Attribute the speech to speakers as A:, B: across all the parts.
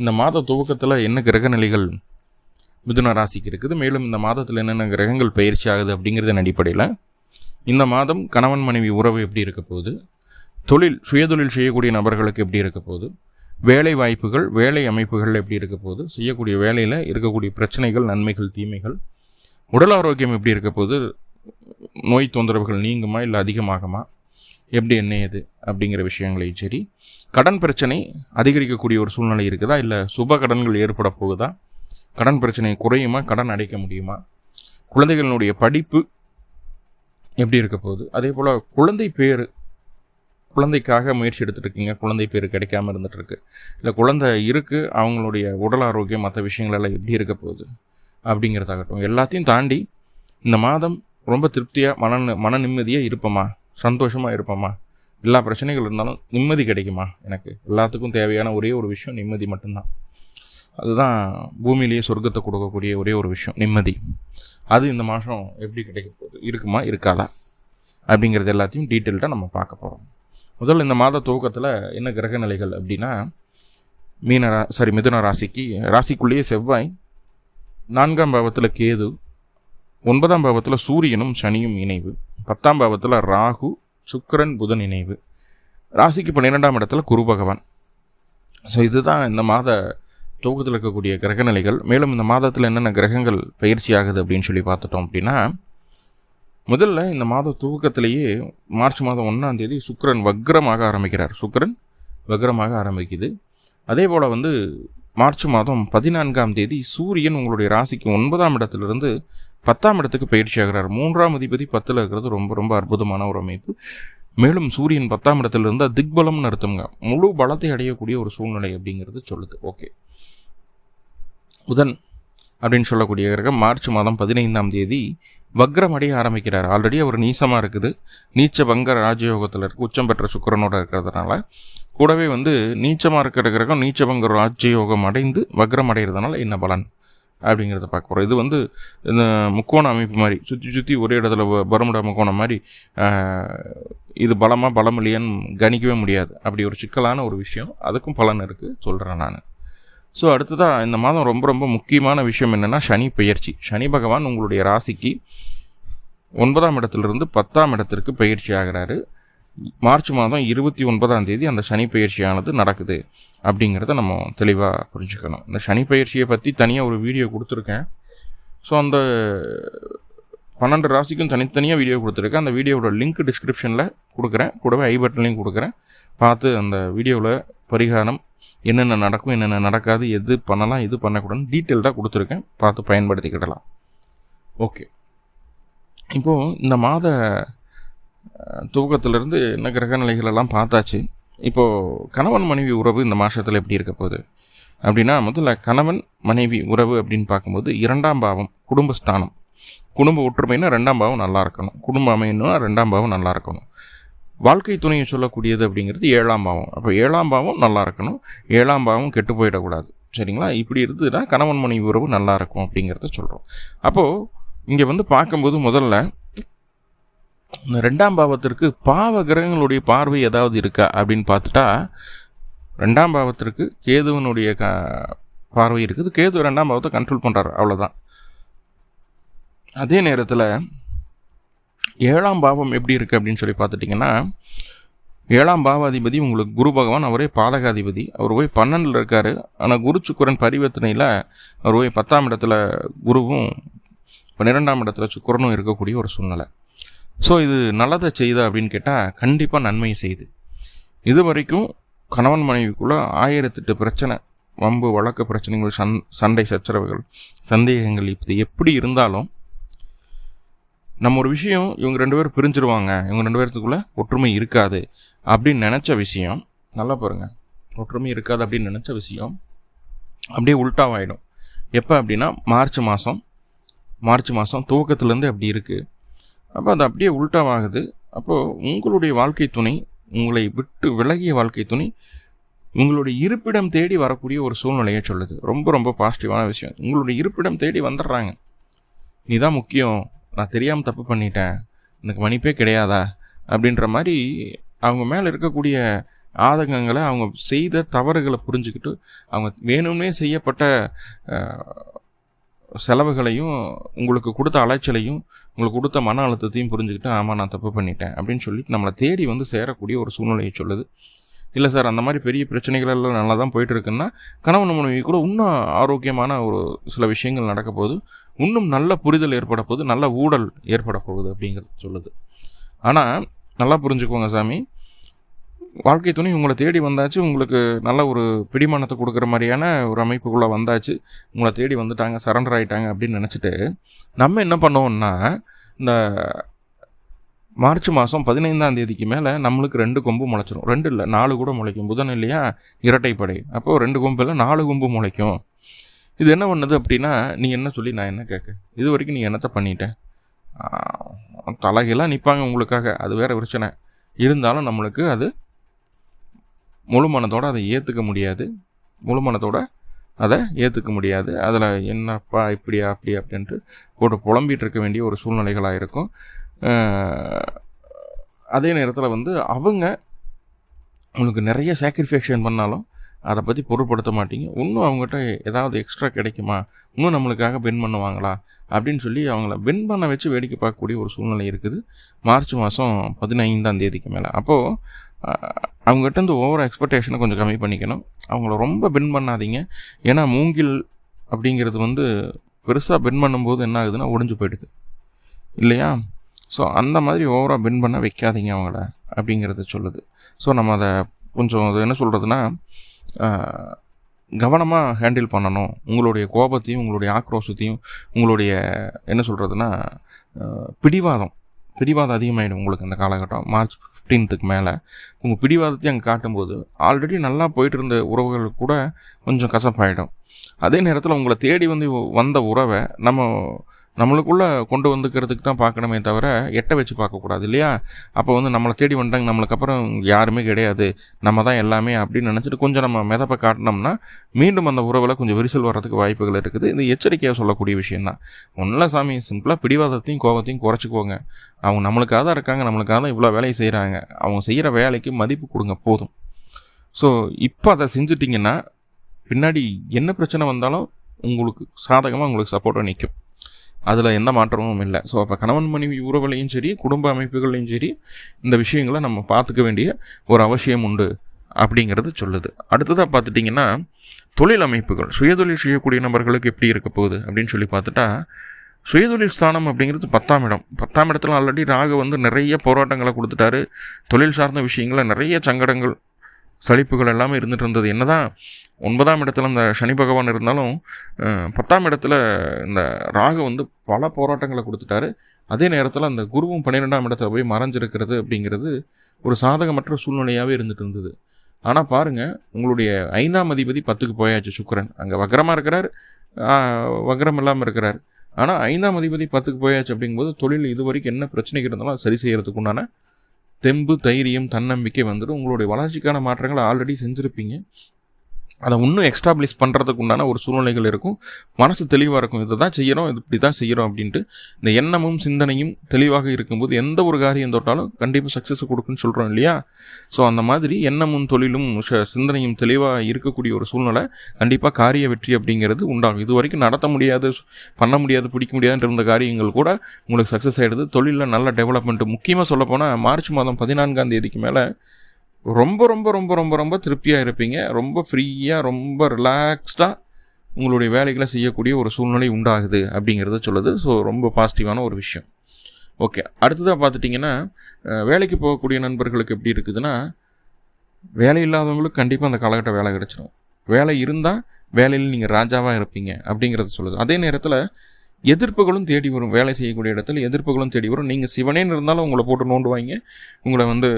A: இந்த மாத துவக்கத்தில் என்ன கிரக நிலைகள் மிதுன ராசிக்கு இருக்குது? மேலும் இந்த மாதத்தில் என்னென்ன கிரகங்கள் பயிற்சி ஆகுது அப்படிங்கிறதன் அடிப்படையில் இந்த மாதம் கணவன் மனைவி உறவு எப்படி இருக்க போகுது? தொழில் சுயதொழில் செய்யக்கூடிய நபர்களுக்கு எப்படி இருக்க போகுது? வேலை வாய்ப்புகள் வேலை அமைப்புகள் எப்படி இருக்க போகுது? செய்யக்கூடிய வேலையில் இருக்கக்கூடிய பிரச்சனைகள் நன்மைகள் தீமைகள் உடல் ஆரோக்கியம் எப்படி இருக்க போகுது? நோய் தொந்தரவுகள் நீங்குமா இல்லை அதிகமாகுமா? எப்படி என்ன ஏது அப்படிங்கிற விஷயங்களையும் சரி கடன் பிரச்சனை அதிகரிக்கக்கூடிய ஒரு சூழ்நிலை இருக்குதா? இல்லை சுப கடன்கள் ஏற்பட போகுதா? கடன் பிரச்சனை குறையுமா? கடன் அடைக்க முடியுமா? குழந்தைகளினுடைய படிப்பு எப்படி இருக்க போகுது? அதே போல் குழந்தை பேர் குழந்தைக்காக முயற்சி எடுத்துட்டு இருக்கீங்க குழந்தை பேர் கிடைக்காம இருந்துகிட்ருக்கு இல்லை குழந்தை இருக்குது அவங்களுடைய உடல் ஆரோக்கியம் மற்ற விஷயங்களெல்லாம் எப்படி இருக்க போகுது? அப்படிங்கிறதாகட்டும். எல்லாத்தையும் தாண்டி இந்த மாதம் ரொம்ப திருப்தியாக மன மன நிம்மதியாக இருப்போமா? சந்தோஷமாக இருப்போமா எல்லா பிரச்சனைகள் இருந்தாலும் நிம்மதி கிடைக்குமா எனக்கு. எல்லாத்துக்கும் தேவையான ஒரே ஒரு விஷயம் நிம்மதி மட்டும்தான். அதுதான் பூமியிலேயே சொர்க்கத்தை கொடுக்கக்கூடிய ஒரே ஒரு விஷயம் நிம்மதி. அது இந்த மாதம் எப்படி கிடைக்க போகுது? இருக்குமா? இருக்காதா? அப்படிங்கிறது எல்லாத்தையும் டீட்டெயில்டாக நம்ம பார்க்க போகிறோம் முதல்ல இந்த மாத துவக்கத்தில் என்ன கிரக நிலைகள் அப்படின்னா மீன ரா சாரி மிதுன ராசிக்கு ராசிக்குள்ளேயே செவ்வாய் நான்காம் பாவத்தில் கேது ஒன்பதாம் பாவத்தில் சூரியனும் சனியும் இணைவு. பத்தாம் பாவத்தில் ராகு சுக்கரன் புதன் இணைவு. ராசிக்கு பன்னிரெண்டாம் இடத்துல குரு பகவான். ஸோ இதுதான் இந்த மாத துவக்கத்தில் இருக்கக்கூடிய கிரகநிலைகள். மேலும் இந்த மாதத்தில் என்னென்ன கிரகங்கள் பயிற்சி ஆகுது அப்படின்னு சொல்லி பார்த்துட்டோம் அப்படின்னா முதல்ல இந்த மாத துவக்கத்திலேயே மார்ச் மாதம் ஒன்றாம் தேதி சுக்கரன் வக்ரமாக ஆரம்பிக்கிறார். சுக்கரன் வக்ரமாக ஆரம்பிக்குது. அதே போல் வந்து மார்ச் மாதம் பதினான்காம் தேதி சூரியன் உங்களுடைய ராசிக்கு ஒன்பதாம் இடத்துலேருந்து பத்தாம் இடத்துக்கு பயிற்சி ஆகிறார். மூன்றாம் அதிபதி பத்தில் இருக்கிறது ரொம்ப ரொம்ப அற்புதமான ஒரு அமைப்பு. மேலும் சூரியன் பத்தாம் இடத்துல இருந்தால் திக்பலம்னு அர்த்தம்ங்க. முழு பலத்தை அடையக்கூடிய ஒரு சூழ்நிலை அப்படிங்கிறது சொல்லுது. ஓகே. புதன் அப்படின்னு சொல்லக்கூடிய கிரகம் மார்ச் மாதம் பதினைந்தாம் தேதி வக்ரம் அடைய ஆரம்பிக்கிறார். ஆல்ரெடி அவர் நீசமாக இருக்குது. நீச்ச பங்க ராஜயோகத்தில் இருக்கு. உச்சம் பெற்ற சுக்கரனோட இருக்கிறதுனால. கூடவே வந்து நீச்சமாக இருக்கிற கிரகம் நீச்சபங்க ராஜயோகம் அடைந்து வக்ரம் அடைகிறதுனால என்ன பலன்? அப்படிங்கிறத பார்க்க போகிறோம் இது வந்து இந்த முக்கோண அமைப்பு மாதிரி சுற்றி சுற்றி ஒரே இடத்துல பரமுடா முக்கோணம் மாதிரி இது பலமாக பலம் இல்லையான்னு கணிக்கவே முடியாது. அப்படி ஒரு சிக்கலான ஒரு விஷயம். அதுக்கும் பலன் இருக்குது சொல்கிறேன் நான். ஸோ அடுத்ததாக இந்த மாதம் ரொம்ப ரொம்ப முக்கியமான விஷயம் என்னென்னா சனி பெயர்ச்சி. சனி பகவான் உங்களுடைய ராசிக்கு ஒன்பதாம் இடத்துலேருந்து பத்தாம் இடத்திற்கு பயிற்சி ஆகிறாரு. மார்ச் மாதம் இருபத்தி ஒன்பதாம் தேதி அந்த சனி பயிற்சியானது நடக்குது அப்படிங்கிறத நம்ம தெளிவாக புரிஞ்சுக்கணும். இந்த சனி பயிற்சியை பற்றி தனியாக ஒரு வீடியோ கொடுத்துருக்கேன். ஸோ அந்த பன்னெண்டு ராசிக்கும் தனித்தனியாக வீடியோ கொடுத்துருக்கேன். அந்த வீடியோவோட லிங்க் டிஸ்கிரிப்ஷனில் கொடுக்குறேன். கூடவே ஐ பட்டன்லையும் கொடுக்குறேன். பார்த்து அந்த வீடியோவில் பரிகாரம் என்னென்ன நடக்கும் என்னென்ன நடக்காது எது பண்ணலாம் எது பண்ணக்கூடாதுன்னு தான் கொடுத்துருக்கேன். பார்த்து பயன்படுத்திக்கிடலாம். ஓகே இப்போது இந்த மாத துவக்கத்திலிருந்து என்ன கிரக நிலைகள் எல்லாம் பார்த்தாச்சு இப்போது கணவன் மனைவி உறவு இந்த மாதத்தில் எப்படி இருக்க போகுது? அப்படின்னா முதல்ல கணவன் மனைவி உறவு அப்படின்னு பார்க்கும்போது இரண்டாம் பாவம் குடும்பஸ்தானம். குடும்ப ஒற்றுமைனா ரெண்டாம் பாவம் நல்லா இருக்கணும். குடும்ப அமைன்னா ரெண்டாம் பாவம் நல்லா இருக்கணும். வாழ்க்கை துணையை சொல்லக்கூடியது அப்படிங்கிறது ஏழாம் பாவம். அப்போ ஏழாம் பாவம் நல்லா இருக்கணும். ஏழாம் பாவம் கெட்டு போயிடக்கூடாது. சரிங்களா? இப்படி இருந்ததுன்னா கணவன் மனைவி உறவு நல்லா இருக்கும் அப்படிங்கிறத சொல்கிறோம் அப்போது இங்கே வந்து பார்க்கும்போது முதல்ல ரெண்டாம் பாவத்திற்கு பாவ கிரகங்களுடைய பார்வை ஏதாவது இருக்கா அப்படின்னு பார்த்துட்டா ரெண்டாம் பாவத்திற்கு கேதுவனுடைய க பார்வை இருக்குது. கேது ரெண்டாம் பாவத்தை கண்ட்ரோல் பண்ணுறாரு அவ்வளோதான் அதே நேரத்தில் ஏழாம் பாவம் எப்படி இருக்குது அப்படின்னு சொல்லி பார்த்துட்டிங்கன்னா ஏழாம் பாவாதிபதி உங்களுக்கு குரு பகவான் அவரே பாதகாதிபதி அவர் போய் பன்னெண்டில் இருக்கார். ஆனால் குரு சுக்கரன் பரிவர்த்தனையில் அவர் போய் பத்தாம் இடத்துல குருவும் பன்னிரெண்டாம் இடத்துல சுக்கரனும் இருக்கக்கூடிய ஒரு சூழ்நிலை. ஸோ இது நல்லதை செய்தா அப்படின்னு கேட்டால் கண்டிப்பாக நன்மை செய்யுது. இது வரைக்கும் கணவன் மனைவிக்குள்ளே ஆயிரத்தெட்டு பிரச்சனை வம்பு வழக்கு பிரச்சனைகள் சண் சண்டை சச்சரவுகள் சந்தேகங்கள் இது எப்படி இருந்தாலும் நம்ம ஒரு விஷயம் இவங்க ரெண்டு பேரும் பிரிஞ்சிருவாங்க இவங்க ரெண்டு பேர்த்துக்குள்ளே ஒற்றுமை இருக்காது அப்படின்னு நினச்ச விஷயம் நல்லா பாருங்கள் ஒற்றுமை இருக்காது அப்படின்னு நினச்ச விஷயம் அப்படியே உல்ட்டாவாயிடும் எப்போ அப்படின்னா மார்ச் மாதம் மார்ச் மாதம் துவக்கத்துலேருந்து அப்படி இருக்குது அப்போ அது அப்படியே உல்ட்டாவாகுது அப்போது உங்களுடைய வாழ்க்கை துணை உங்களை விட்டு விலகிய வாழ்க்கை துணை உங்களுடைய இருப்பிடம் தேடி வரக்கூடிய ஒரு சூழ்நிலையை சொல்லுது. ரொம்ப ரொம்ப பாசிட்டிவான விஷயம். உங்களுடைய இருப்பிடம் தேடி வந்துடுறாங்க. நீ தான் முக்கியம். நான் தெரியாமல் தப்பு பண்ணிட்டேன். எனக்கு மன்னிப்பே கிடையாதா? அப்படின்ற மாதிரி அவங்க மேலே இருக்கக்கூடிய ஆதங்கங்களை அவங்க செய்த தவறுகளை புரிஞ்சுக்கிட்டு அவங்க வேணும்னே செய்யப்பட்ட செலவுகளையும் உங்களுக்கு கொடுத்த அலைச்சலையும் உங்களுக்கு கொடுத்த மன அழுத்தத்தையும் புரிஞ்சுக்கிட்டு ஆமாம் நான் தப்பு பண்ணிட்டேன். அப்படின்னு சொல்லிட்டு நம்மளை தேடி வந்து சேரக்கூடிய ஒரு சூழ்நிலையை சொல்லுது. இல்லை சார் அந்த மாதிரி பெரிய பிரச்சனைகள் எல்லாம் நல்லா தான் போயிட்டு இருக்குன்னா கணவன் மனைவி கூட இன்னும் ஆரோக்கியமான ஒரு சில விஷயங்கள் நடக்க போகுது. இன்னும் நல்ல புரிதல் ஏற்பட போகுது நல்ல ஊழல் ஏற்பட போகுது அப்படிங்கிறது சொல்லுது. ஆனால் நல்லா புரிஞ்சுக்கோங்க சாமி. வாழ்க்கை துணை உங்களை தேடி வந்தாச்சு. உங்களுக்கு நல்ல ஒரு பிடிமானத்தை கொடுக்குற மாதிரியான ஒரு அமைப்புக்குள்ளே வந்தாச்சு. உங்களை தேடி வந்துட்டாங்க சரண்டர் ஆகிட்டாங்க அப்படின்னு நினச்சிட்டு நம்ம என்ன பண்ணுவோம்னா இந்த மார்ச் மாதம் பதினைந்தாம் தேதிக்கு மேலே நம்மளுக்கு ரெண்டு கொம்பு முளைச்சிரும். ரெண்டு இல்லை நாலு கூட முளைக்கும். புதன் இல்லையா? இரட்டைப்படை. அப்போது ரெண்டு கொம்பு இல்லை நாலு கொம்பு முளைக்கும். இது என்ன பண்ணுது அப்படின்னா நீ என்ன சொல்லி நான் என்ன கேட்க? இது வரைக்கும் நீ என்னத்தை பண்ணிட்டேன் தலைகெல்லாம் நிற்பாங்க உங்களுக்காக. அது வேறு பிரச்சனை. இருந்தாலும் நம்மளுக்கு அது முழு மனத்தோடு அதை ஏற்றுக்க முடியாது. முழு மனத்தோடு அதை ஏற்றுக்க முடியாது. அதில் என்னப்பா இப்படியா அப்படி அப்படின்ட்டு போட்டு புலம்பிகிட்டு இருக்க வேண்டிய ஒரு சூழ்நிலைகளாக இருக்கும். அதே நேரத்தில் வந்து அவங்க உங்களுக்கு நிறைய சாக்ரிஃபேக்ஷன் பண்ணாலும் அதை பற்றி பொருட்படுத்த மாட்டீங்க. இன்னும் அவங்ககிட்ட ஏதாவது எக்ஸ்ட்ரா கிடைக்குமா? இன்னும் நம்மளுக்காக வின் பண்ணுவாங்களா? அப்படின்னு சொல்லி அவங்கள வின் பண்ண வச்சு வேடிக்கை பார்க்கக்கூடிய ஒரு சூழ்நிலை இருக்குது. மார்ச் மாதம் பதினைந்தாம் தேதிக்கு மேலே. அப்போது அவங்ககிட்ட இந்த ஓவர் எக்ஸ்பெக்டேஷனை கொஞ்சம் கம்மி பண்ணிக்கணும். அவங்கள ரொம்ப பென் பண்ணாதீங்க. ஏன்னா மூங்கில் அப்படிங்கிறது வந்து பெருசாக பென் பண்ணும்போது என்ன ஆகுதுன்னா ஒடிஞ்சு போயிடுது. இல்லையா? ஸோ அந்த மாதிரி ஓவராக பென் பண்ண வைக்காதீங்க அவங்கள அப்படிங்கிறத சொல்லுது. ஸோ நம்ம அதை கொஞ்சம் அது என்ன சொல்கிறதுனா கவனமாக ஹேண்டில் பண்ணணும். உங்களுடைய கோபத்தையும் உங்களுடைய ஆக்ரோஷத்தையும் உங்களுடைய என்ன சொல்கிறதுனா பிடிவாதம். பிடிவாதம் அதிகமாகிடும் உங்களுக்கு அந்த காலகட்டம். மார்ச் ஃபிஃப்டீன்த்துக்கு மேலே. உங்கள் பிடிவாதத்தையும் அங்கே காட்டும்போது ஆல்ரெடி நல்லா போயிட்டு இருந்த உறவுகள் கூட கொஞ்சம் கசப்பாயிடும். அதே நேரத்தில் உங்களை தேடி வந்து வந்த உறவை நம்ம நம்மளுக்குள்ளே கொண்டு வந்துக்கிறதுக்கு தான் பார்க்கணுமே தவிர எட்ட வச்சு பார்க்கக்கூடாது இல்லையா? அப்போ வந்து நம்மளை தேடி வந்துட்டாங்க நம்மளுக்கு அப்புறம் யாருமே கிடையாது. நம்ம தான் எல்லாமே அப்படின்னு நினச்சிட்டு கொஞ்சம் நம்ம மிதப்பை காட்டினோம்னா மீண்டும் அந்த உறவில் கொஞ்சம் விரிசல் வர்றதுக்கு வாய்ப்புகள் இருக்குது. இது எச்சரிக்கையாக சொல்லக்கூடிய விஷயம் தான். ஒன்றில் சாமி சிம்பிளாக பிடிவாதத்தையும் கோபத்தையும் குறைச்சிக்கோங்க. அவங்க நம்மளுக்காக தான் இருக்காங்க நம்மளுக்காக தான் இவ்வளோ வேலையை செய்கிறாங்க அவங்க செய்கிற வேலைக்கு மதிப்பு கொடுங்க போதும். ஸோ இப்போ அதை செஞ்சுட்டிங்கன்னா பின்னாடி என்ன பிரச்சனை வந்தாலும் உங்களுக்கு சாதகமாக உங்களுக்கு சப்போர்ட்டாக நிற்கும் அதில் எந்த மாற்றமும் இல்லை. ஸோ அப்போ கணவன் மனைவி உறவுலையும் சரி குடும்ப அமைப்புகளையும் சரி இந்த விஷயங்களை நம்ம பார்த்துக்க வேண்டிய ஒரு அவசியம் உண்டு அப்படிங்கிறது சொல்லுது. அடுத்ததாக பார்த்துட்டிங்கன்னா தொழில் அமைப்புகள். சுயதொழில் செய்யக்கூடிய நபர்களுக்கு எப்படி இருக்க போகுது அப்படின்னு சொல்லி பார்த்துட்டா சுயதொழில் ஸ்தானம் அப்படிங்கிறது பத்தாம் இடம். பத்தாம் இடத்துல ஆல்ரெடி ராகு வந்து நிறைய போராட்டங்களை கொடுத்துட்டாரு. தொழில் சார்ந்த விஷயங்களை நிறைய சங்கடங்கள் சலிப்புகள் எல்லாமே இருந்துகிட்டு இருந்தது. என்ன தான் ஒன்பதாம் இடத்துல இந்த சனி பகவான் இருந்தாலும் பத்தாம் இடத்துல இந்த ராகு வந்து பல போராட்டங்களை கொடுத்துட்டாரு. அதே நேரத்தில் அந்த குருவும் பன்னிரெண்டாம் இடத்துல போய் மறைஞ்சிருக்கிறது அப்படிங்கிறது ஒரு சாதகமற்ற சூழ்நிலையாகவே இருந்துட்டு இருந்தது. ஆனால் பாருங்கள் உங்களுடைய ஐந்தாம் அதிபதி பத்துக்கு போயாச்சு சுக்கரன். அங்கே வக்கரமாக இருக்கிறார் வக்கரம் இல்லாமல் இருக்கிறார். ஆனால் ஐந்தாம் அதிபதி பத்துக்கு போயாச்சு அப்படிங்கும்போது தொழில் இது வரைக்கும் என்ன பிரச்சனைகள் இருந்தாலும் சரி செய்கிறதுக்கு உண்டான தெம்பு தைரியம் தன்னம்பிக்கை வந்துடும். உங்களுடைய வளர்ச்சிக்கான மாற்றங்களை ஆல்ரெடி செஞ்சுருப்பீங்க. அதை இன்னும் எக்ஸ்டாப்ளிஷ் பண்ணுறதுக்கு உண்டான ஒரு சூழ்நிலைகள் இருக்கும். மனசு தெளிவாக இருக்கும். இதை தான் செய்கிறோம் இது இப்படி தான் செய்கிறோம் அப்படின்ட்டு இந்த எண்ணமும் சிந்தனையும் தெளிவாக இருக்கும்போது எந்த ஒரு காரியம் தொட்டாலும் கண்டிப்பாக சக்ஸஸ் கொடுக்குன்னு சொல்கிறோம் இல்லையா? ஸோ அந்த மாதிரி எண்ணமும் தொழிலும் சிந்தனையும் தெளிவாக இருக்கக்கூடிய ஒரு சூழ்நிலை கண்டிப்பாக காரிய வெற்றி அப்படிங்கிறது உண்டாகும். இது வரைக்கும் நடத்த முடியாது பண்ண முடியாது பிடிக்க முடியாதுன்ற இருந்த காரியங்கள் கூட உங்களுக்கு சக்ஸஸ் ஆகிடுது தொழிலில் நல்ல டெவலப்மெண்ட் முக்கியமாக சொல்லப்போனால் மார்ச் மாதம் பதினான்காம் தேதிக்கு மேலே ரொம்ப ரொம்ப ரொம்ப ரொம்ப ரொம்ப திருப்தியாக இருப்பீங்க. ரொம்ப ஃப்ரீயாக ரொம்ப ரிலாக்ஸ்டாக உங்களுடைய வேலைகளை செய்யக்கூடிய ஒரு சூழ்நிலை உண்டாகுது அப்படிங்கிறத சொல்லுது. ஸோ ரொம்ப பாசிட்டிவான ஒரு விஷயம். ஓகே அடுத்ததாக பார்த்துட்டிங்கன்னா வேலைக்கு போகக்கூடிய நண்பர்களுக்கு எப்படி இருக்குதுன்னா வேலை இல்லாதவங்களுக்கு கண்டிப்பாக அந்த காலகட்டம் வேலை கிடச்சிரும். வேலை இருந்தால் வேலையில் நீங்கள் ராஜாவாக இருப்பீங்க அப்படிங்கிறத சொல்லுது. அதே நேரத்தில் எதிர்ப்புகளும் தேடி வரும். வேலை செய்யக்கூடிய இடத்துல எதிர்ப்புகளும் தேடி வரும். நீங்கள் சிவனேன்னு இருந்தாலும் உங்களை போட்டு நோண்டுவாங்க. உங்களை வந்து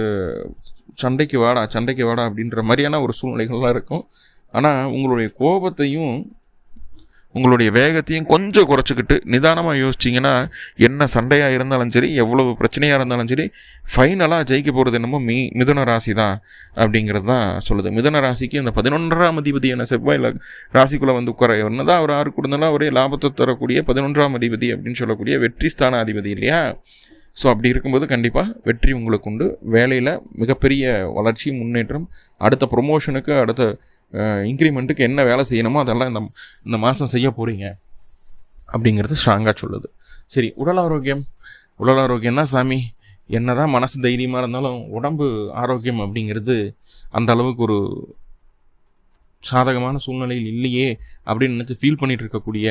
A: சண்டைக்கு வாடா சண்டைக்கு வாடா அப்படின்ற மாதிரியான ஒரு சூழ்நிலைகள்லாம் இருக்கும். ஆனால் உங்களுடைய கோபத்தையும் உங்களுடைய வேகத்தையும் கொஞ்சம் குறைச்சிக்கிட்டு நிதானமாக யோசிச்சிங்கன்னா என்ன சண்டையாக இருந்தாலும் சரி எவ்வளவு பிரச்சனையாக இருந்தாலும் சரி ஃபைனலாக ஜெயிக்க போகிறது என்னமோ மீ மிதுன ராசி தான் அப்படிங்கிறது தான் சொல்லுது. மிதுன ராசிக்கு இந்த பதினொன்றாம் அதிபதியான செவ்வாயில் ராசிக்குள்ளே வந்து உட்கார தான் அவர் ஆறு கொடுத்தாலும் ஒரே லாபத்தை தரக்கூடிய பதினொன்றாம் அதிபதி அப்படின்னு சொல்லக்கூடிய வெற்றி ஸ்தான அதிபதி இல்லையா? ஸோ அப்படி இருக்கும்போது கண்டிப்பாக வெற்றி உங்களுக்கு உண்டு. வேலையில் மிகப்பெரிய வளர்ச்சி முன்னேற்றம் அடுத்த ப்ரொமோஷனுக்கு அடுத்த இன்க்ரிமெண்ட்டுக்கு என்ன வேலை செய்யணுமோ அதெல்லாம் இந்த இந்த மாதம் செய்ய போகிறீங்க அப்படிங்கிறது ஸ்ட்ராங்காக சொல்லுது. சரி உடல் ஆரோக்கியம். உடல் ஆரோக்கியம் தான் சாமி. என்ன தான் மனசு தைரியமாக இருந்தாலும் உடம்பு ஆரோக்கியம் அப்படிங்கிறது அந்த அளவுக்கு ஒரு சாதகமான சூழ்நிலையில் இல்லையே அப்படின்னு நினச்சி ஃபீல் பண்ணிகிட்டு இருக்கக்கூடிய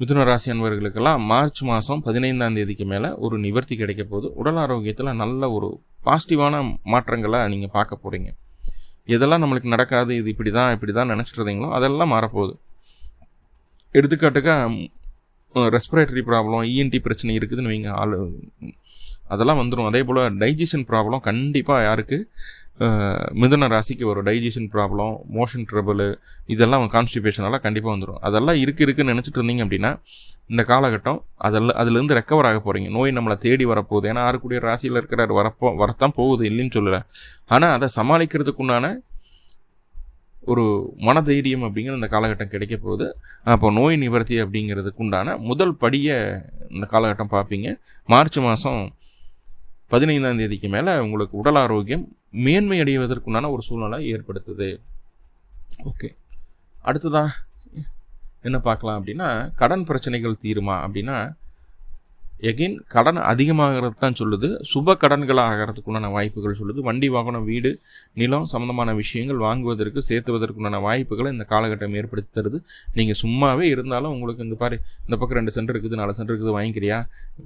A: மிதுன ராசி அன்பர்களுக்கெல்லாம் மார்ச் மாதம் பதினைந்தாம் தேதிக்கு மேலே ஒரு நிவர்த்தி கிடைக்க போகுது. உடல் ஆரோக்கியத்தில் நல்ல ஒரு பாசிட்டிவான மாற்றங்களை நீங்கள் பார்க்க போகிறீங்க எதெல்லாம் நம்மளுக்கு நடக்காது இது இப்படி தான் இப்படி தான் நினச்சிட்ருந்தீங்களோ அதெல்லாம் மாறப்போகுது எடுத்துக்காட்டுக்காக ரெஸ்பிரேட்டரி ப்ராப்ளம் இஎன்டி பிரச்சனை இருக்குதுன்னு வைங்க ஆள் அதெல்லாம் வந்துடும் அதே போல் டைஜஷன் ப்ராப்ளம் கண்டிப்பாக யாருக்கு மிதுன ராசிக்கு ஒரு டைஜஷன் ப்ராப்ளம் மோஷன் ட்ரபிள் இதெல்லாம் கான்ஸ்டிபேஷனெல்லாம் கண்டிப்பாக வந்துடும் அதெல்லாம் இருக்குது இருக்குன்னு நினச்சிட்டு இருந்தீங்க அப்படின்னா இந்த காலகட்டம் அதெல்லாம் அதுலேருந்து ரெக்கவர் ஆக போகிறீங்க நோய் நம்மளை தேடி வரப்போகுது. ஏன்னா ஆறுக்கூடிய ராசியில் இருக்கிறார் வரப்போ வரத்தான் போகுது இல்லைன்னு சொல்லலை. ஆனால் அதை சமாளிக்கிறதுக்குண்டான ஒரு மனதைரியம் அப்படிங்கிற இந்த காலகட்டம் கிடைக்க போகுது. அப்போ நோய் நிவர்த்தி அப்படிங்கிறதுக்கு உண்டான முதல் படியை இந்த காலகட்டம் பார்ப்பீங்க. மார்ச் மாதம் பதினைந்தாம் தேதிக்கு மேலே உங்களுக்கு உடல் ஆரோக்கியம் மேன்மை அடைவதற்குண்டான ஒரு சூழ்நிலை ஏற்படுத்துது. ஓகே. அடுத்ததான் என்ன பார்க்கலாம் அப்படின்னா கடன் பிரச்சனைகள் தீருமா அப்படின்னா எகெயின் கடன் அதிகமாகிறது தான் சொல்லுது. சுப கடன்களாக ஆகிறதுக்குண்டான வாய்ப்புகள் சொல்லுது. வண்டி வாகனம் வீடு நிலம் சம்மந்தமான விஷயங்கள் வாங்குவதற்கு சேர்த்துவதற்குண்டான வாய்ப்புகளை இந்த காலகட்டம் ஏற்படுத்தி தருது. நீங்கள் சும்மாவே இருந்தாலும் உங்களுக்கு இந்த பாரு இந்த பக்கம் ரெண்டு சென்டர் இருக்குது நாலு சென்டர் இருக்குது வாங்கிக்கிறியா?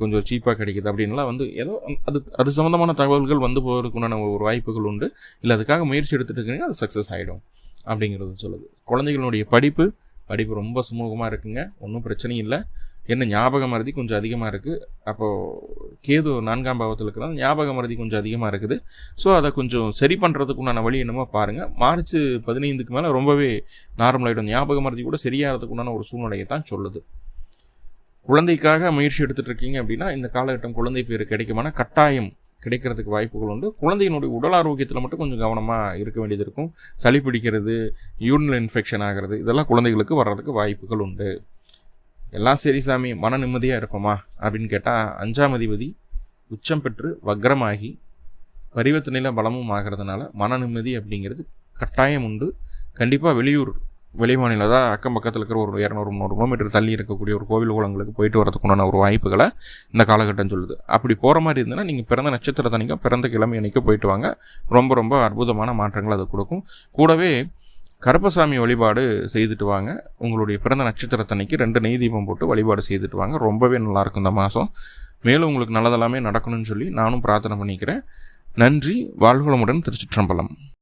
A: கொஞ்சம் சீப்பாக கிடைக்குது அப்படின்லாம் வந்து ஏதோ அது அது சம்மந்தமான தகவல்கள் வந்து போவதற்குண்டான ஒரு வாய்ப்புகள் உண்டு. இல்லை அதுக்காக முயற்சி எடுத்துகிட்டு இருக்கீங்க அது சக்ஸஸ் ஆகிடும் அப்படிங்கிறது சொல்லுது. குழந்தைகளுடைய படிப்பு படிப்பு ரொம்ப சுமூகமாக இருக்குங்க. ஒன்றும் பிரச்சனையும் இல்லை. என்ன ஞாபக மருதி கொஞ்சம் அதிகமாக இருக்குது அப்போது கேது நான்காம் பாவத்தில் இருக்கிறது ஞாபக மருதி கொஞ்சம் அதிகமாக இருக்குது. ஸோ அதை கொஞ்சம் சரி பண்ணுறதுக்குண்டான வழி என்னமோ பாருங்கள் மார்ச் பதினைந்துக்கு மேலே ரொம்பவே நார்மலாகிடும் ஞாபக மருதி கூட சரியாகிறதுக்குண்டான ஒரு சூழ்நிலையை தான் சொல்லுது. குழந்தைக்காக முயற்சி எடுத்துகிட்டு இருக்கீங்க அப்படின்னா இந்த காலகட்டம் குழந்தை பேர் கிடைக்குமான கட்டாயம் கிடைக்கிறதுக்கு வாய்ப்புகள் உண்டு. குழந்தையினுடைய உடல் ஆரோக்கியத்தில் மட்டும் கொஞ்சம் கவனமாக இருக்க வேண்டியது இருக்கும். சளி பிடிக்கிறது யூரினல் இன்ஃபெக்ஷன் ஆகிறது இதெல்லாம் குழந்தைகளுக்கு வர்றதுக்கு வாய்ப்புகள் உண்டு. எல்லாம் சரி சாமி மன நிம்மதியாக இருப்போமா அப்படின்னு கேட்டால் அஞ்சாம் அதிபதி உச்சம் பெற்று வக்ரமாகி பரிவர்த்தனையில் பலமும் ஆகிறதுனால மன நிம்மதி அப்படிங்கிறது கட்டாயம் உண்டு. கண்டிப்பாக வெளியூர் வெளிமாநில தான் அக்கம் பக்கத்தில் இருக்கிற ஒரு இரநூறு முந்நூறு கிலோமீட்டர் தள்ளி இருக்கக்கூடிய ஒரு கோவில் குளங்களுக்கு போயிட்டு வரதுக்குண்டான ஒரு வாய்ப்புகளை இந்த காலகட்டம் சொல்லுது. அப்படி போகிற மாதிரி இருந்ததுன்னா நீங்கள் பிறந்த நட்சத்திரத்தனைக்கும் பிறந்த கிழமை அன்றைக்கும் போயிட்டு வாங்க. ரொம்ப ரொம்ப அற்புதமான மாற்றங்கள் அது கொடுக்கும். கூடவே கருப்பசாமி வழிபாடு செய்துட்டு வாங்க. உங்களுடைய பிறந்த நட்சத்திரத்தன்னைக்கு ரெண்டு நெய் தீபம் போட்டு வழிபாடு செய்துட்டு வாங்க. ரொம்பவே நல்லாயிருக்கும் இந்த மாதம். மேலும் உங்களுக்கு நல்லதெல்லாமே நடக்கணும்னு சொல்லி நானும் பிரார்த்தனை பண்ணிக்கிறேன். நன்றி. வாழ்வளமுடன் திருச்சிற்றம்பலம்.